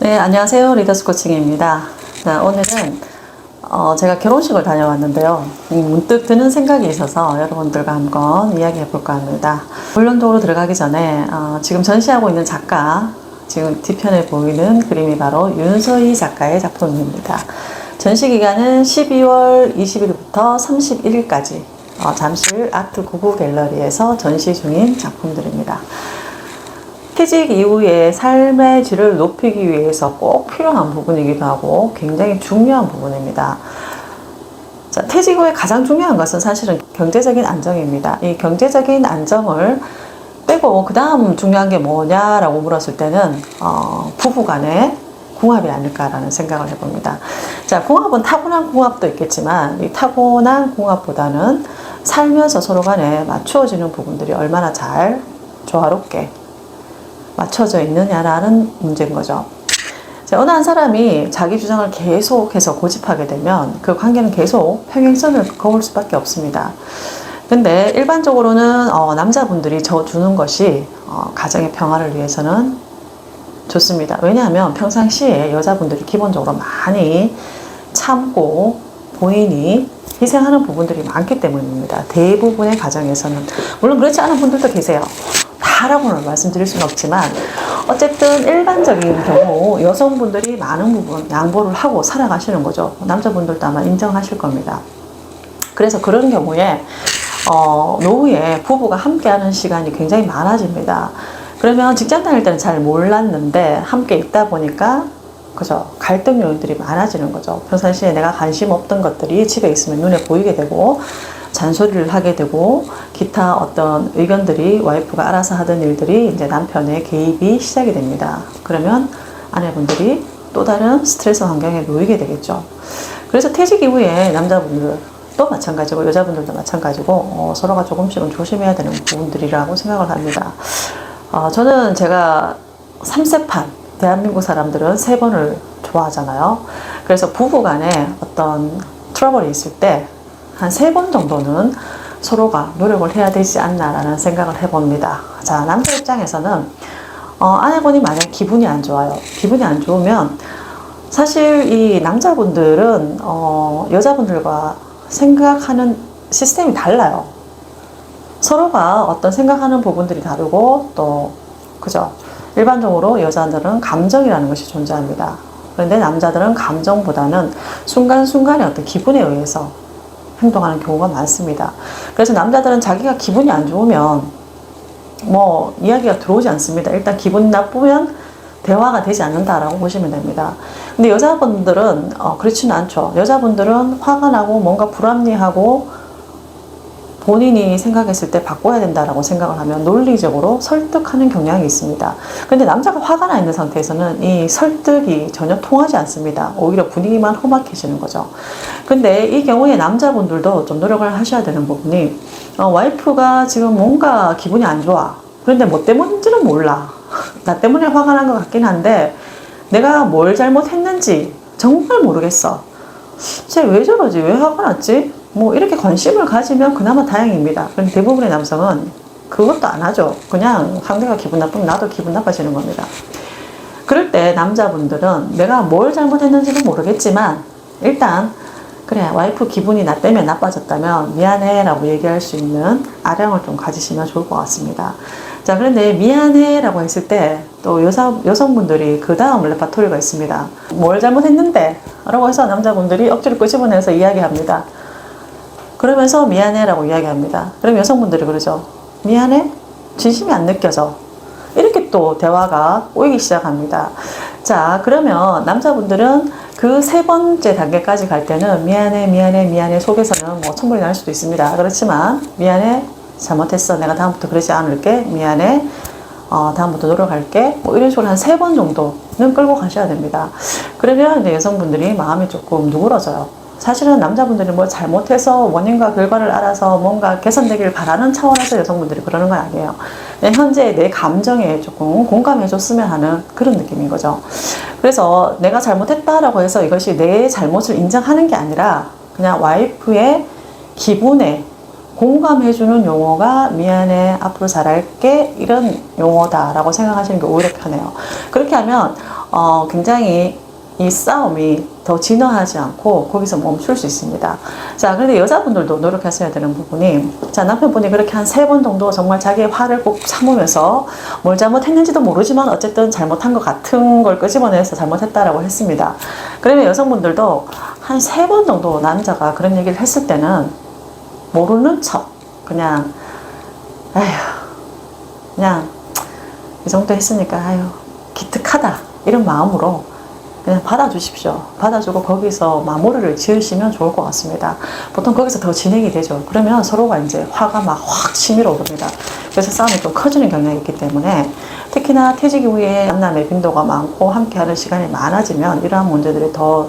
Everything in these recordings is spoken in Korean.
네, 안녕하세요. 리더스 코칭입니다. 자, 오늘은 어, 제가 결혼식을 다녀왔는데요. 음, 문득 드는 생각이 있어서 여러분들과 한번 이야기해 볼까 합니다. 본론적으로 들어가기 전에 어, 지금 전시하고 있는 작가, 지금 뒤편에 보이는 그림이 바로 윤서희 작가의 작품입니다. 전시 기간은 12월 20일부터 31일까지 어, 잠실 아트 구구 갤러리에서 전시 중인 작품들입니다. 퇴직 이후에 삶의 질을 높이기 위해서 꼭 필요한 부분이기도 하고 굉장히 중요한 부분입니다. 자, 퇴직 후에 가장 중요한 것은 사실은 경제적인 안정입니다. 이 경제적인 안정을 빼고 그 다음 중요한 게 뭐냐라고 물었을 때는 어, 부부 간의 궁합이 아닐까라는 생각을 해봅니다. 자, 궁합은 타고난 궁합도 있겠지만 이 타고난 궁합보다는 살면서 서로 간에 맞추어지는 부분들이 얼마나 잘 조화롭게 맞춰져 있느냐라는 문제인 거죠. 자, 어느 한 사람이 자기 주장을 계속해서 고집하게 되면 그 관계는 계속 평행선을 그을 수밖에 없습니다. 근데 일반적으로는 어, 남자분들이 저 주는 것이 어, 가정의 평화를 위해서는 좋습니다. 왜냐하면 평상시에 여자분들이 기본적으로 많이 참고 본인이 희생하는 부분들이 많기 때문입니다. 대부분의 가정에서는 물론 그렇지 않은 분들도 계세요. 다라고는 말씀드릴 수는 없지만 어쨌든 일반적인 경우 여성분들이 많은 부분 양보를 하고 살아가시는 거죠. 남자분들도 아마 인정하실 겁니다. 그래서 그런 경우에 어, 노후에 부부가 함께하는 시간이 굉장히 많아집니다. 그러면 직장 다닐 때는 잘 몰랐는데 함께 있다 보니까 그죠 갈등 요인들이 많아지는 거죠. 평상시에 내가 관심 없던 것들이 집에 있으면 눈에 보이게 되고 잔소리를 하게 되고 기타 어떤 의견들이 와이프가 알아서 하던 일들이 이제 남편의 개입이 시작이 됩니다. 그러면 아내분들이 또 다른 스트레스 환경에 놓이게 되겠죠. 그래서 퇴직 이후에 남자분들 또 마찬가지고 여자분들도 마찬가지고 어, 서로가 조금씩은 조심해야 되는 부분들이라고 생각을 합니다. 어, 저는 제가 3세판 대한민국 사람들은 세 번을 좋아하잖아요. 그래서 부부 간에 어떤 트러블이 있을 때 한 세 번 정도는 서로가 노력을 해야 되지 않나라는 생각을 해봅니다. 자, 남자 입장에서는 어, 아내분이 만약 기분이 안 좋아요. 기분이 안 좋으면 사실 이 남자분들은 어, 여자분들과 생각하는 시스템이 달라요. 서로가 어떤 생각하는 부분들이 다르고 또 그죠. 일반적으로 여자들은 감정이라는 것이 존재합니다. 그런데 남자들은 감정보다는 순간순간의 어떤 기분에 의해서 행동하는 경우가 많습니다. 그래서 남자들은 자기가 기분이 안 좋으면 뭐 이야기가 들어오지 않습니다. 일단 기분 나쁘면 대화가 되지 않는다라고 보시면 됩니다. 근데 여자분들은 어, 그렇지는 않죠. 여자분들은 화가 나고 뭔가 불합리하고 본인이 생각했을 때 바꿔야 된다라고 생각을 하면 논리적으로 설득하는 경향이 있습니다. 근데 남자가 화가 나 있는 상태에서는 이 설득이 전혀 통하지 않습니다. 오히려 분위기만 험악해지는 거죠. 근데 이 경우에 남자분들도 좀 노력을 하셔야 되는 부분이 어, 와이프가 지금 뭔가 기분이 안 좋아. 그런데 뭐 때문인지는 몰라. 나 때문에 화가 난 것 같긴 한데 내가 뭘 잘못했는지 정말 모르겠어. 쟤 왜 저러지? 왜 화가 났지? 뭐 이렇게 관심을 가지면 그나마 다행입니다. 그런데 대부분의 남성은 그것도 안 하죠. 그냥 상대가 기분 나쁘면 나도 기분 나빠지는 겁니다. 그럴 때 남자분들은 내가 뭘 잘못했는지는 모르겠지만 일단 그래 와이프 기분이 나 때문에 나빠졌다면 미안해 라고 얘기할 수 있는 아량을 좀 가지시면 좋을 것 같습니다. 자 그런데 미안해 라고 했을 때 또 여성분들이 그 다음 레파토리가 있습니다. 뭘 잘못했는데? 라고 해서 남자분들이 억지로 끄집어내서 이야기합니다. 그러면서 미안해 라고 이야기합니다. 그럼 여성분들이 그러죠. 미안해? 진심이 안 느껴져. 이렇게 또 대화가 꼬이기 시작합니다. 자, 그러면 남자분들은 그 세 번째 단계까지 갈 때는 미안해, 미안해, 미안해 속에서는 뭐 천불이 날 수도 있습니다. 그렇지만 미안해, 잘못했어. 내가 다음부터 그러지 않을게. 미안해. 어, 다음부터 노력할게. 뭐 이런 식으로 한 세 번 정도는 끌고 가셔야 됩니다. 그러면 이제 여성분들이 마음이 조금 누그러져요. 사실은 남자분들이 뭐 잘못해서 원인과 결과를 알아서 뭔가 개선되기를 바라는 차원에서 여성분들이 그러는 건 아니에요. 그냥 현재 내 감정에 조금 공감해줬으면 하는 그런 느낌인 거죠. 그래서 내가 잘못했다라고 해서 이것이 내 잘못을 인정하는 게 아니라 그냥 와이프의 기분에 공감해주는 용어가 미안해 앞으로 잘할게 이런 용어다라고 생각하시는 게 오히려 편해요. 그렇게 하면 어, 굉장히 이 싸움이 더 진화하지 않고 거기서 멈출 수 있습니다. 자, 그런데 여자분들도 노력하셔야 되는 부분이 자, 남편분이 그렇게 한 세 번 정도 정말 자기의 화를 꼭 참으면서 뭘 잘못했는지도 모르지만 어쨌든 잘못한 것 같은 걸 끄집어내서 잘못했다라고 했습니다. 그러면 여성분들도 한 세 번 정도 남자가 그런 얘기를 했을 때는 모르는 척 그냥 아휴 그냥 이 정도 했으니까 아유 기특하다 이런 마음으로 그냥 받아주십시오. 받아주고 거기서 마무리를 지으시면 좋을 것 같습니다. 보통 거기서 더 진행이 되죠. 그러면 서로가 이제 화가 막 확 치밀어 오릅니다. 그래서 싸움이 좀 커지는 경향이 있기 때문에 특히나 퇴직 이후에 만남의 빈도가 많고 함께하는 시간이 많아지면 이러한 문제들이 더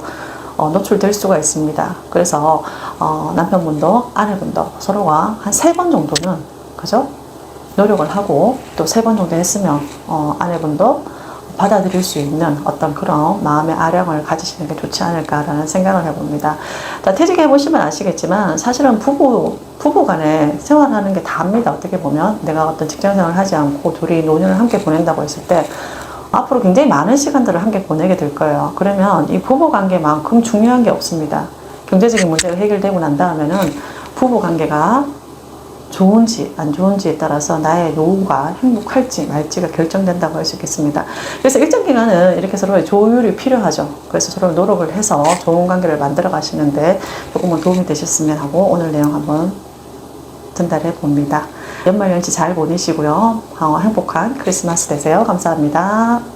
어, 노출될 수가 있습니다. 그래서 어, 남편분도 아내분도 서로가 한 세 번 정도는 그죠? 노력을 하고 또 세 번 정도 했으면 어, 아내분도 받아들일 수 있는 어떤 그런 마음의 아량을 가지시는 게 좋지 않을까라는 생각을 해봅니다. 자, 퇴직해 보시면 아시겠지만 사실은 부부 부부 간에 생활하는 게 다입니다. 어떻게 보면 내가 어떤 직장 생활을 하지 않고 둘이 노년을 함께 보낸다고 했을 때 앞으로 굉장히 많은 시간들을 함께 보내게 될 거예요. 그러면 이 부부 관계만큼 중요한 게 없습니다. 경제적인 문제가 해결되고 난 다음에는 부부 관계가 좋은지 안 좋은지에 따라서 나의 노후가 행복할지 말지가 결정된다고 할 수 있겠습니다. 그래서 일정 기간은 이렇게 서로의 조율이 필요하죠. 그래서 서로 노력을 해서 좋은 관계를 만들어 가시는데 조금은 도움이 되셨으면 하고 오늘 내용 한번 전달해 봅니다. 연말 연시 잘 보내시고요. 어, 행복한 크리스마스 되세요. 감사합니다.